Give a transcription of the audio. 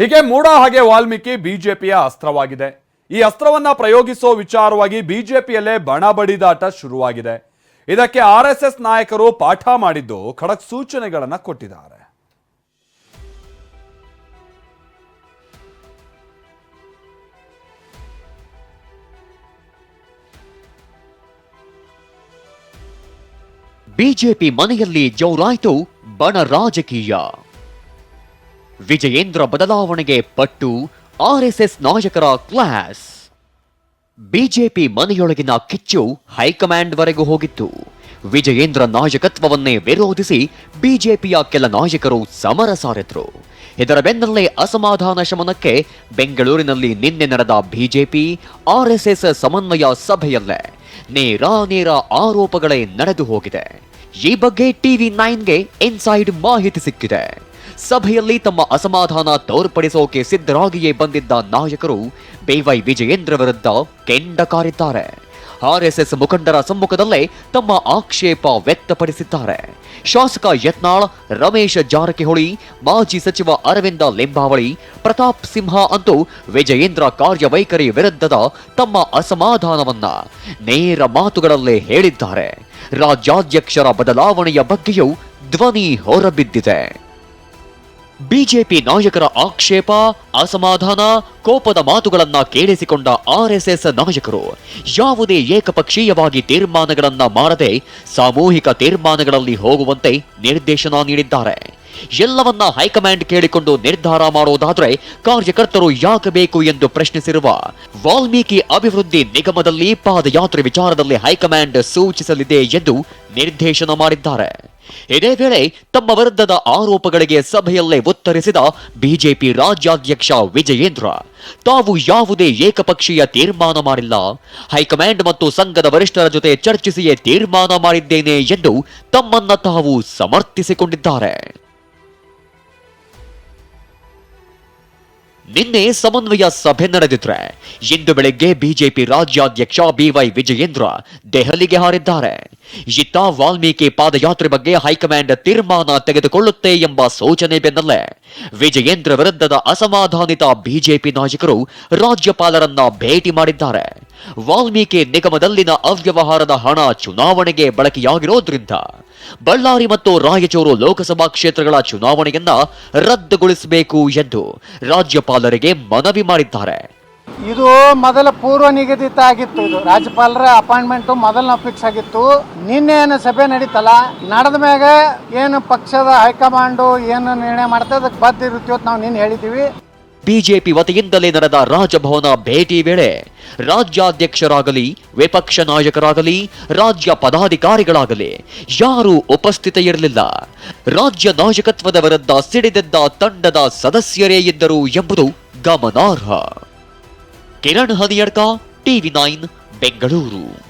ಹೀಗೆ ಮೂಡ ಹಾಗೆ ವಾಲ್ಮೀಕಿ ಬಿಜೆಪಿಯ ಅಸ್ತ್ರವಾಗಿದೆ. ಈ ಅಸ್ತ್ರವನ್ನ ಪ್ರಯೋಗಿಸೋ ವಿಚಾರವಾಗಿ ಬಿಜೆಪಿಯಲ್ಲೇ ಬಣ ಬಡಿದಾಟ ಶುರುವಾಗಿದೆ. ಇದಕ್ಕೆ ಆರ್ ಎಸ್ ನಾಯಕರು ಪಾಠ ಮಾಡಿದ್ದು ಖಡಕ್ ಸೂಚನೆಗಳನ್ನು ಕೊಟ್ಟಿದ್ದಾರೆ. ಬಿಜೆಪಿ ಮನೆಯಲ್ಲಿ ಜೋರಾಯ್ತು ಬಣ ರಾಜಕೀಯ. ವಿಜಯೇಂದ್ರ ಬದಲಾವಣೆಗೆ ಪಟ್ಟು ಆರ್ಎಸ್ಎಸ್ ನಾಯಕರ ಕ್ಲಾಸ್. ಬಿಜೆಪಿ ಮನೆಯೊಳಗಿನ ಕಿಚ್ಚು ಹೈಕಮಾಂಡ್ ವರೆಗೂ ಹೋಗಿತ್ತು. ವಿಜಯೇಂದ್ರ ನಾಯಕತ್ವವನ್ನೇ ವಿರೋಧಿಸಿ ಬಿಜೆಪಿಯ ಕೆಲ ನಾಯಕರು ಸಮರ ಸಾರಿದ್ರು. ಇದರ ಬೆನ್ನಲ್ಲೇ ಅಸಮಾಧಾನ ಶಮನಕ್ಕೆ ಬೆಂಗಳೂರಿನಲ್ಲಿ ನಿನ್ನೆ ನಡೆದ ಬಿಜೆಪಿ, ಆರ್ಎಸ್ಎಸ್ ಸಮನ್ವಯ ಸಭೆಯಲ್ಲೇ ನೇರ ನೇರ ಆರೋಪಗಳೇ ನಡೆದು ಹೋಗಿದೆ. ಈ ಬಗ್ಗೆ ಟಿವಿ ನೈನ್ಗೆ ಇನ್ಸೈಡ್ ಮಾಹಿತಿ ಸಿಕ್ಕಿದೆ. ಸಭೆಯಲ್ಲಿ ತಮ್ಮ ಅಸಮಾಧಾನ ತೋರ್ಪಡಿಸೋಕೆ ಸಿದ್ಧರಾಗಿಯೇ ಬಂದಿದ್ದ ನಾಯಕರು ಬಿವೈ ವಿಜಯೇಂದ್ರ ವಿರುದ್ಧ ಕೆಂಡ ಕಾರಿದ್ದಾರೆ ಆರ್ಎಸ್ಎಸ್ ಮುಖಂಡರ ಸಮ್ಮುಖದಲ್ಲೇ ತಮ್ಮ ಆಕ್ಷೇಪ ವ್ಯಕ್ತಪಡಿಸಿದ್ದಾರೆ. ಶಾಸಕ ಯತ್ನಾಳ್, ರಮೇಶ್ ಜಾರಕಿಹೊಳಿ, ಮಾಜಿ ಸಚಿವ ಅರವಿಂದ ಲಿಂಬಾವಳಿ, ಪ್ರತಾಪ್ ಸಿಂಹ ಅಂತೂ ವಿಜಯೇಂದ್ರ ಕಾರ್ಯವೈಖರಿ ವಿರುದ್ಧದ ತಮ್ಮ ಅಸಮಾಧಾನವನ್ನ ನೇರ ಮಾತುಗಳಲ್ಲೇ ಹೇಳಿದ್ದಾರೆ. ರಾಜ್ಯಾಧ್ಯಕ್ಷರ ಬದಲಾವಣೆಯ ಬಗ್ಗೆಯೂ ಧ್ವನಿ ಹೊರಬಿದ್ದಿದೆ. ಬಿಜೆಪಿ ನಾಯಕರ ಆಕ್ಷೇಪ, ಅಸಮಾಧಾನ, ಕೋಪದ ಮಾತುಗಳನ್ನ ಕೇಳಿಸಿಕೊಂಡ ಆರ್ಎಸ್ಎಸ್ ನಾಯಕರು ಯಾವುದೇ ಏಕಪಕ್ಷೀಯವಾಗಿ ತೀರ್ಮಾನಗಳನ್ನ ಮಾಡದೆ ಸಾಮೂಹಿಕ ತೀರ್ಮಾನಗಳಲ್ಲಿ ಹೋಗುವಂತೆ ನಿರ್ದೇಶನ ನೀಡಿದ್ದಾರೆ. ಎಲ್ಲವನ್ನ ಹೈಕಮಾಂಡ್ ಕೇಳಿಕೊಂಡು ನಿರ್ಧಾರ ಮಾಡೋದಾದ್ರೆ ಕಾರ್ಯಕರ್ತರು ಯಾಕಬೇಕು ಎಂದು ಪ್ರಶ್ನಿಸಿರುವ ವಾಲ್ಮೀಕಿ ಅಭಿವೃದ್ಧಿ ನಿಗಮದಲ್ಲಿ ಪಾದಯಾತ್ರೆ ವಿಚಾರದಲ್ಲಿ ಹೈಕಮಾಂಡ್ ಸೂಚಿಸಲಿದೆ ಎಂದು ನಿರ್ದೇಶನ ಮಾಡಿದ್ದಾರೆ. ಇದೇ ವೇಳೆ ತಮ್ಮ ವಿರುದ್ಧದ ಆರೋಪಗಳಿಗೆ ಸಭೆಯಲ್ಲೇ ಉತ್ತರಿಸಿದ ಬಿಜೆಪಿ ರಾಜ್ಯಾಧ್ಯಕ್ಷ ವಿಜಯೇಂದ್ರ, ತಾವು ಯಾವುದೇ ಏಕಪಕ್ಷೀಯ ತೀರ್ಮಾನ ಮಾಡಿಲ್ಲ. ಹೈಕಮಾಂಡ್ ಮತ್ತು ಸಂಘದ ವರಿಷ್ಠರ ಜೊತೆ ಚರ್ಚಿಸಿಯೇ ತೀರ್ಮಾನ ಮಾಡಿದ್ದೇನೆ ಎಂದು ತಮ್ಮನ್ನ ತಾವು ಸಮರ್ಥಿಸಿಕೊಂಡಿದ್ದಾರೆ. ನಿನ್ನೆ ಸಮನ್ವಯ ಸಭೆ ನಡೆದಿದ್ರೆ. ಇಂದು ಬೆಳಗ್ಗೆ ಬಿಜೆಪಿ ರಾಜ್ಯಾಧ್ಯಕ್ಷ ಬಿವೈ ವಿಜಯೇಂದ್ರ ದೆಹಲಿಗೆ ಹಾರಿದ್ದಾರೆ. ಇತ್ತ ವಾಲ್ಮೀಕಿ ಪಾದಯಾತ್ರೆ ಬಗ್ಗೆ ಹೈಕಮಾಂಡ್ ತೀರ್ಮಾನ ತೆಗೆದುಕೊಳ್ಳುತ್ತೆ ಎಂಬ ಸೂಚನೆ ಬೆನ್ನಲ್ಲೇ ವಿಜಯೇಂದ್ರ ವಿರುದ್ಧದ ಅಸಮಾಧಾನಿತ ಬಿಜೆಪಿ ನಾಯಕರು ರಾಜ್ಯಪಾಲರನ್ನ ಭೇಟಿ ಮಾಡಿದ್ದಾರೆ. ವಾಲ್ಮೀಕಿ ನಿಗಮದಲ್ಲಿನ ಅವ್ಯವಹಾರದ ಹಣ ಚುನಾವಣೆಗೆ ಬಳಕೆಯಾಗಿರೋದ್ರಿಂದ ಬಳ್ಳಾರಿ ಮತ್ತು ರಾಯಚೂರು ಲೋಕಸಭಾ ಕ್ಷೇತ್ರಗಳ ಚುನಾವಣೆಯನ್ನ ರದ್ದುಗೊಳಿಸಬೇಕು ಎಂದು ರಾಜ್ಯಪಾಲರಿಗೆ ಮನವಿ ಮಾಡಿದ್ದಾರೆ. ಇದು ಮೊದಲ ಪೂರ್ವ ನಿಗದಿತ ಆಗಿತ್ತು ಇದು. ರಾಜ್ಯಪಾಲರ ಅಪಾಯಿಂಟ್ಮೆಂಟ್ ಮೊದಲ ಫಿಕ್ಸ್ ಆಗಿತ್ತು. ನಿನ್ನೆ ಏನು ಸಭೆ ನಡೀತಲ್ಲ. ನಡೆದ ಮ್ಯಾಗ ಏನು ಪಕ್ಷದ ಹೈಕಮಾಂಡು ಏನು ನಿರ್ಣಯ ಮಾಡುತ್ತೆ ಅದಕ್ಕೆ ಬದ್ಧ ನಾವು ನಿನ್ನೆ ಹೇಳಿದ್ದೀವಿ. ಬಿಜೆಪಿ ವತಿಯಿಂದಲೇ ನಡೆದ ರಾಜಭವನ ಭೇಟಿ ವೇಳೆ ರಾಜ್ಯಾಧ್ಯಕ್ಷರಾಗಲಿ, ವಿಪಕ್ಷ ನಾಯಕರಾಗಲಿ, ರಾಜ್ಯ ಪದಾಧಿಕಾರಿಗಳಾಗಲಿ, ಯಾರೂ ಉಪಸ್ಥಿತಿಯಿರಲಿಲ್ಲ ರಾಜ್ಯ ನಾಯಕತ್ವದ ವಿರುದ್ಧ ಸಿಡಿದೆದ್ದ ತಂಡದ ಸದಸ್ಯರೇ ಇದ್ದರು ಎಂಬುದು ಗಮನಾರ್ಹ. Kiran Hadiyadka, TV nine, Bengaluru.